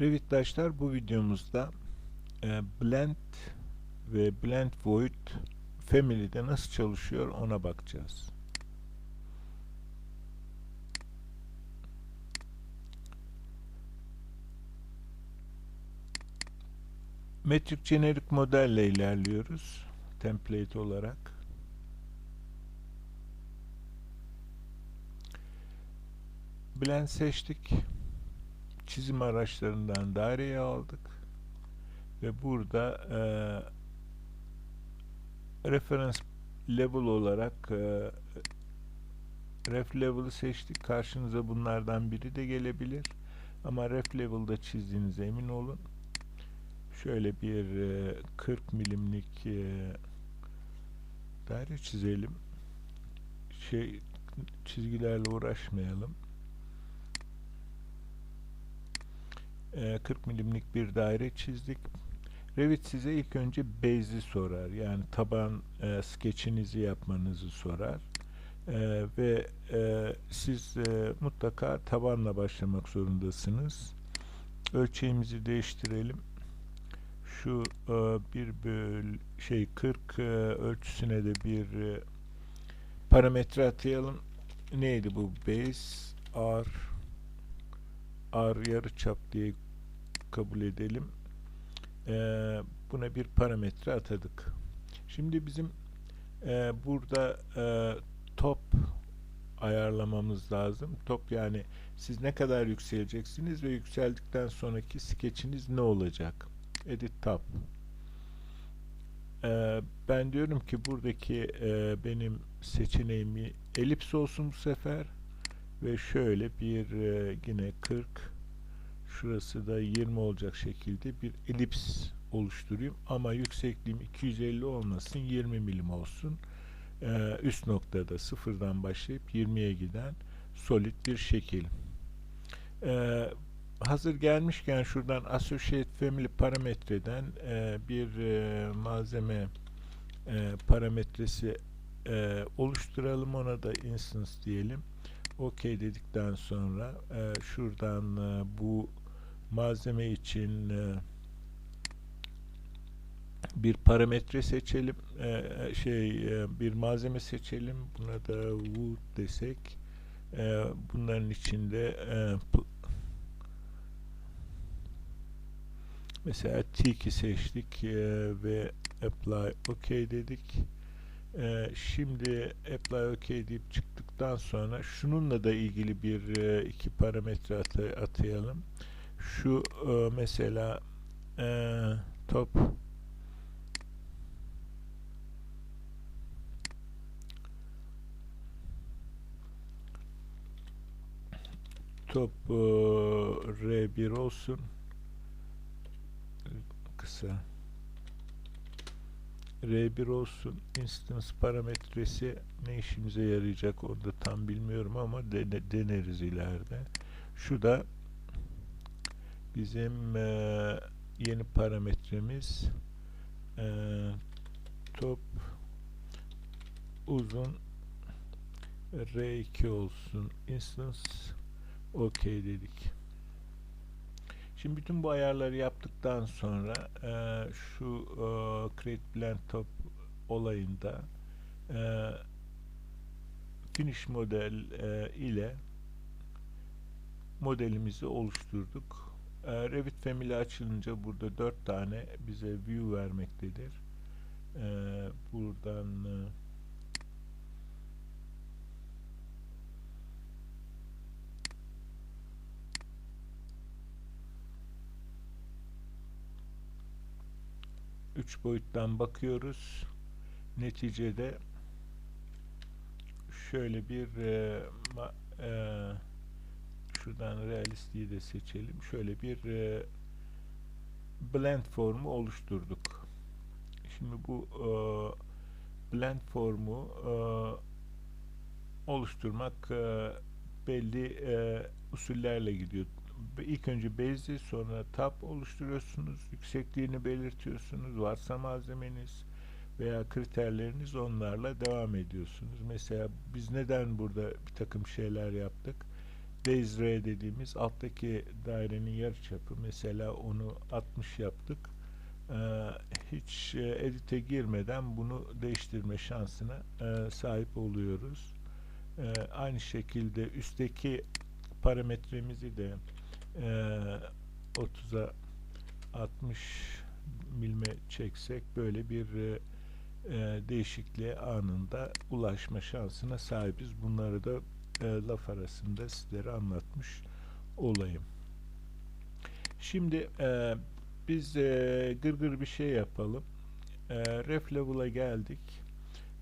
Revitdaşlar bu videomuzda e, Blend ve Blend Void Family'de nasıl çalışıyor ona bakacağız. Metric Generic modelle ilerliyoruz. Template olarak. Blend seçtik. Çizim araçlarından daireyi aldık. Ve burada e, reference level olarak e, ref level'ı seçtik. Karşınıza bunlardan biri de gelebilir. Ama ref level'da çizdiğinize emin olun. Şöyle bir e, 40 milimlik e, daire çizelim. Şey çizgilerle uğraşmayalım. 40 milimlik bir daire çizdik. Revit size ilk önce base'i sorar. Yani taban e, skeçinizi yapmanızı sorar. E, ve e, siz e, mutlaka tabanla başlamak zorundasınız. Ölçeğimizi değiştirelim. Şu e, bir böl şey 40 e, ölçüsüne de bir e, parametre atayalım. Neydi bu? Base R R yarıçap diye kabul edelim. Ee, buna bir parametre atadık. Şimdi bizim e, burada e, top ayarlamamız lazım. Top yani siz ne kadar yükseleceksiniz ve yükseldikten sonraki skeçiniz ne olacak? Edit top. Ee, ben diyorum ki buradaki e, benim seçeneğimi elips olsun bu sefer ve şöyle bir e, yine 40 şurası da 20 olacak şekilde bir elips oluşturayım. Ama yüksekliğim 250 olmasın 20 milim olsun. E, üst noktada sıfırdan başlayıp 20'ye giden solid bir şekil. E, hazır gelmişken şuradan associate family parametreden e, bir e, malzeme e, parametresi e, oluşturalım. Ona da instance diyelim OK dedikten sonra e, şuradan e, bu malzeme için e, bir parametre seçelim. E, şey e, bir malzeme seçelim. Buna da wood desek e, bunların içinde e, mesela tiki seçtik e, ve apply OK dedik. Ee, şimdi apply OK deyip çıktıktan sonra şununla da ilgili bir e, iki parametre atay atayalım. Şu e, mesela e, top top e, R1 olsun kısa R1 olsun instance parametresi ne işimize yarayacak onu da tam bilmiyorum ama dene, deneriz ileride. Şu da bizim e, yeni parametremiz e, top uzun R2 olsun instance OK dedik. Şimdi bütün bu ayarları yaptıktan sonra e, şu e, create blend top olayında e, finish model e, ile modelimizi oluşturduk. E, Revit Family açılınca burada dört tane bize view vermektedir. E, buradan e, üç boyuttan bakıyoruz. Neticede şöyle bir e, ma, e, şuradan realistiği de seçelim. Şöyle bir e, blend formu oluşturduk. Şimdi bu e, blend formu e, oluşturmak e, belli e, usullerle gidiyor ilk önce base'i sonra tab oluşturuyorsunuz. Yüksekliğini belirtiyorsunuz. Varsa malzemeniz veya kriterleriniz onlarla devam ediyorsunuz. Mesela biz neden burada bir takım şeyler yaptık? base R dediğimiz alttaki dairenin yarıçapı mesela onu 60 yaptık. Ee, hiç e, edit'e girmeden bunu değiştirme şansına e, sahip oluyoruz. Ee, aynı şekilde üstteki parametremizi de e, 30'a 60 milime çeksek böyle bir e, e, değişikliğe anında ulaşma şansına sahibiz. Bunları da e, laf arasında sizlere anlatmış olayım. Şimdi e, biz e, gırgır bir şey yapalım. E, ref level'a geldik.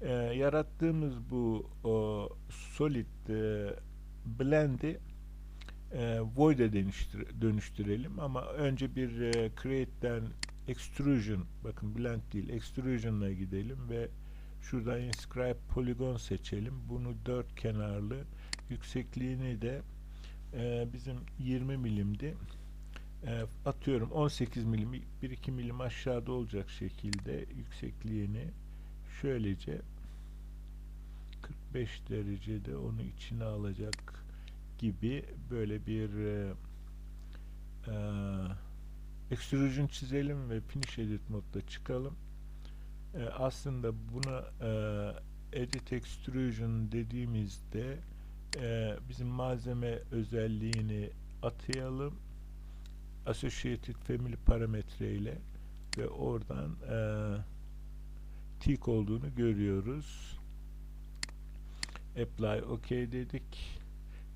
E, yarattığımız bu o, solid e, blend'i e, void'e dönüştür, dönüştürelim ama önce bir e, create'den extrusion bakın blend değil extrusion'a gidelim ve şuradan inscribe polygon seçelim. Bunu dört kenarlı yüksekliğini de e, bizim 20 milimdi. E, atıyorum 18 milim 1-2 milim aşağıda olacak şekilde yüksekliğini şöylece 45 derecede onu içine alacak gibi böyle bir e, e, extrusion çizelim ve finish edit modda çıkalım. E, aslında buna e, edit extrusion dediğimizde e, bizim malzeme özelliğini atayalım associated family parametre ile ve oradan e, tick olduğunu görüyoruz. Apply OK dedik.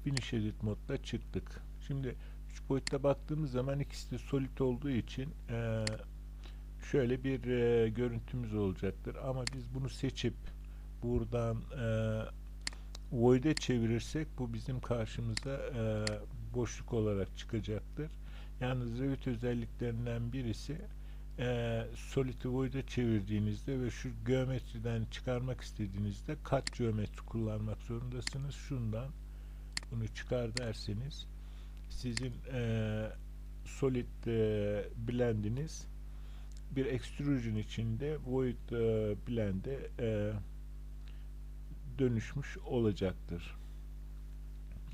Finish edit modda çıktık. Şimdi 3 boyutta baktığımız zaman ikisi de solid olduğu için e, şöyle bir e, görüntümüz olacaktır. Ama biz bunu seçip buradan e, void'e çevirirsek bu bizim karşımıza e, boşluk olarak çıkacaktır. Yalnız Revit özelliklerinden birisi e, Solid Void'e çevirdiğinizde ve şu geometriden çıkarmak istediğinizde kat geometri kullanmak zorundasınız. Şundan bunu çıkar derseniz sizin e, Solid e, blendiniz bir extrusion içinde Void e, blend'e e, dönüşmüş olacaktır.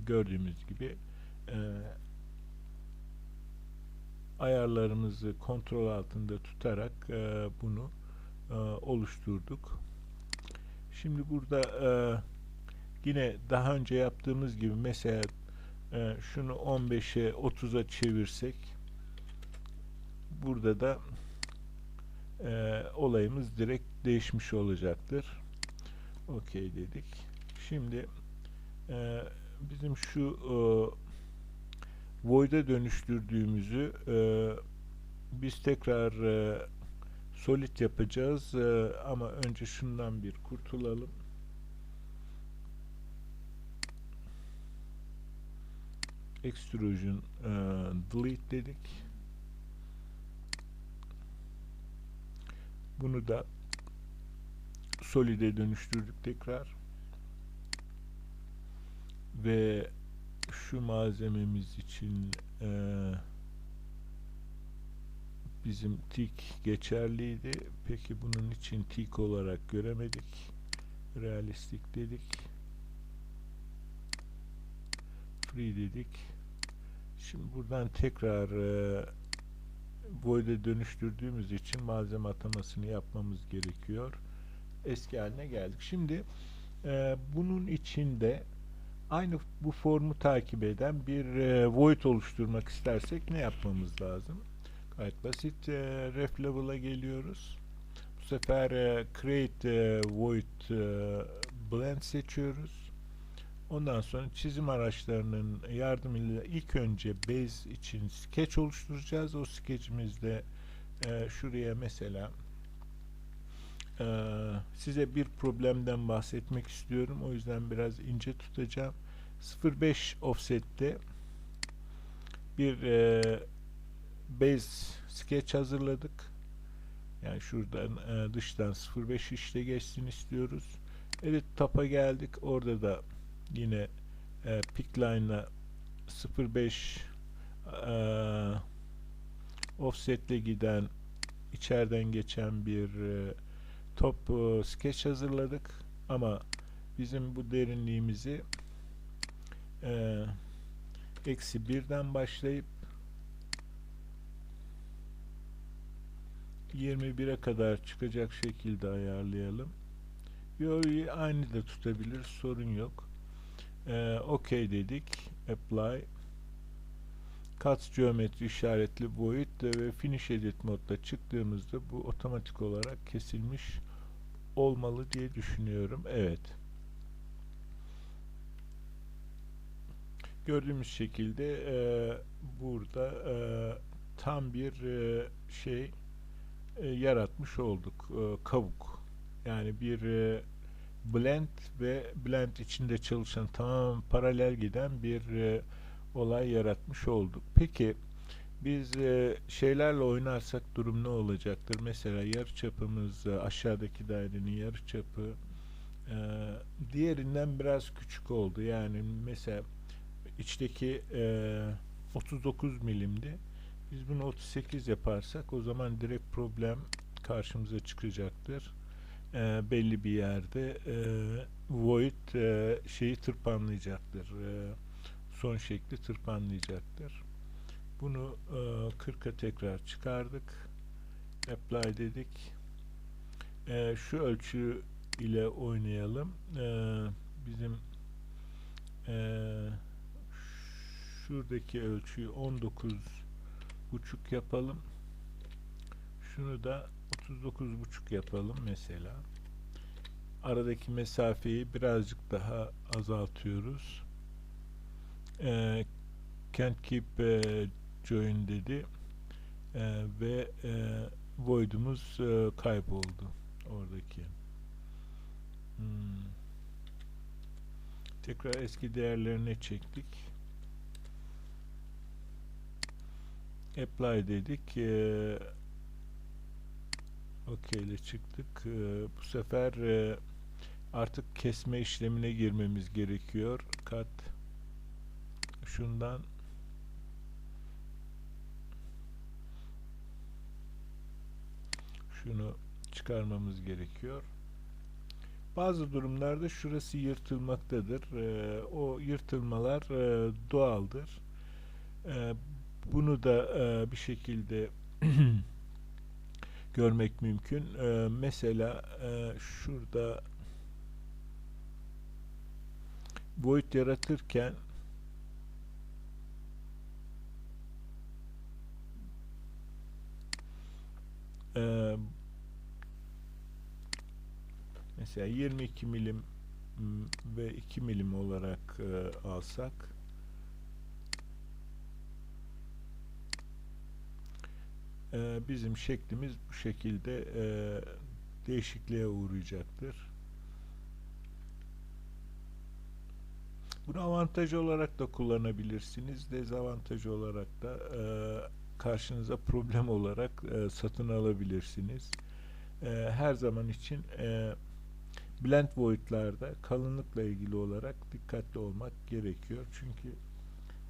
Gördüğümüz gibi e, ayarlarımızı kontrol altında tutarak e, bunu e, oluşturduk. Şimdi burada e, yine daha önce yaptığımız gibi mesela e, şunu 15'e 30'a çevirsek burada da e, olayımız direkt değişmiş olacaktır. Okey dedik. Şimdi e, bizim şu e, void'a dönüştürdüğümüzü e, biz tekrar e, solid yapacağız e, ama önce şundan bir kurtulalım. Extrusion e, delete dedik. Bunu da solid'e dönüştürdük tekrar. Ve şu malzememiz için e, bizim tik geçerliydi. Peki bunun için tik olarak göremedik. Realistik dedik. Free dedik. Şimdi buradan tekrar e, void'e dönüştürdüğümüz için malzeme atamasını yapmamız gerekiyor. Eski haline geldik. Şimdi e, bunun içinde aynı bu formu takip eden bir e, void oluşturmak istersek ne yapmamız lazım? Gayet basit. E, ref level'a geliyoruz. Bu sefer e, create e, void e, blend seçiyoruz. Ondan sonra çizim araçlarının yardımıyla ilk önce base için sketch oluşturacağız. O sketchimizde e, şuraya mesela e, size bir problemden bahsetmek istiyorum. O yüzden biraz ince tutacağım. 0.5 offset'te bir e, base sketch hazırladık. Yani şuradan e, dıştan 0.5 işte geçsin istiyoruz. Evet tapa geldik. Orada da yine e, pick line'a 0.5 e, offsetle giden içeriden geçen bir e, top e, sketch hazırladık ama bizim bu derinliğimizi e, eksi birden başlayıp 21'e kadar çıkacak şekilde ayarlayalım. Yo, aynı da tutabilir sorun yok. Ee, OK dedik. Apply. Cuts geometri işaretli boyut ve finish edit modda çıktığımızda bu otomatik olarak kesilmiş olmalı diye düşünüyorum. Evet. Gördüğümüz şekilde e, burada e, tam bir e, şey e, yaratmış olduk. E, kavuk. Yani bir e, blend ve blend içinde çalışan tamam paralel giden bir e, olay yaratmış olduk. Peki biz e, şeylerle oynarsak durum ne olacaktır? Mesela yarıçapımız e, aşağıdaki dairenin yarıçapı e, diğerinden biraz küçük oldu. Yani mesela içteki e, 39 milimdi. Biz bunu 38 yaparsak o zaman direkt problem karşımıza çıkacaktır. E, belli bir yerde e, void e, şeyi tırpanlayacaktır. E, son şekli tırpanlayacaktır. Bunu e, 40'a tekrar çıkardık. Apply dedik. E, şu ölçü ile oynayalım. E, bizim e, şuradaki ölçüyü 19 buçuk yapalım. Şunu da 39 buçuk yapalım mesela. Aradaki mesafeyi birazcık daha azaltıyoruz. E, can't keep e, join dedi e, ve e, void'umuz e, kayboldu oradaki. Hmm. Tekrar eski değerlerine çektik. Apply dedik. E, OK ile çıktık. E, bu sefer e, artık kesme işlemine girmemiz gerekiyor. Kat şundan şunu çıkarmamız gerekiyor. Bazı durumlarda şurası yırtılmaktadır. E, o yırtılmalar e, doğaldır. E, bunu da e, bir şekilde görmek mümkün. E, mesela e, şurada void yaratırken e, mesela 22 milim ve 2 milim olarak e, alsak e, bizim şeklimiz bu şekilde e, değişikliğe uğrayacaktır. Bunu avantaj olarak da kullanabilirsiniz. Dezavantaj olarak da e, karşınıza problem olarak e, satın alabilirsiniz. E, her zaman için e, blend void'larda kalınlıkla ilgili olarak dikkatli olmak gerekiyor. Çünkü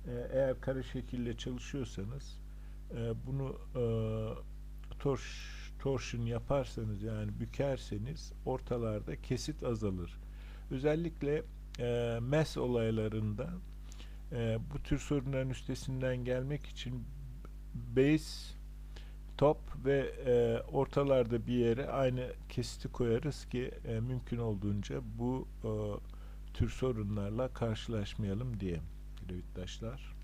e, eğer kare şekilde çalışıyorsanız e, bunu e, torş, torsion yaparsanız yani bükerseniz ortalarda kesit azalır. Özellikle e, MES olaylarında e, bu tür sorunların üstesinden gelmek için base top ve e, ortalarda bir yere aynı kesiti koyarız ki e, mümkün olduğunca bu e, tür sorunlarla karşılaşmayalım diye. Taşlar.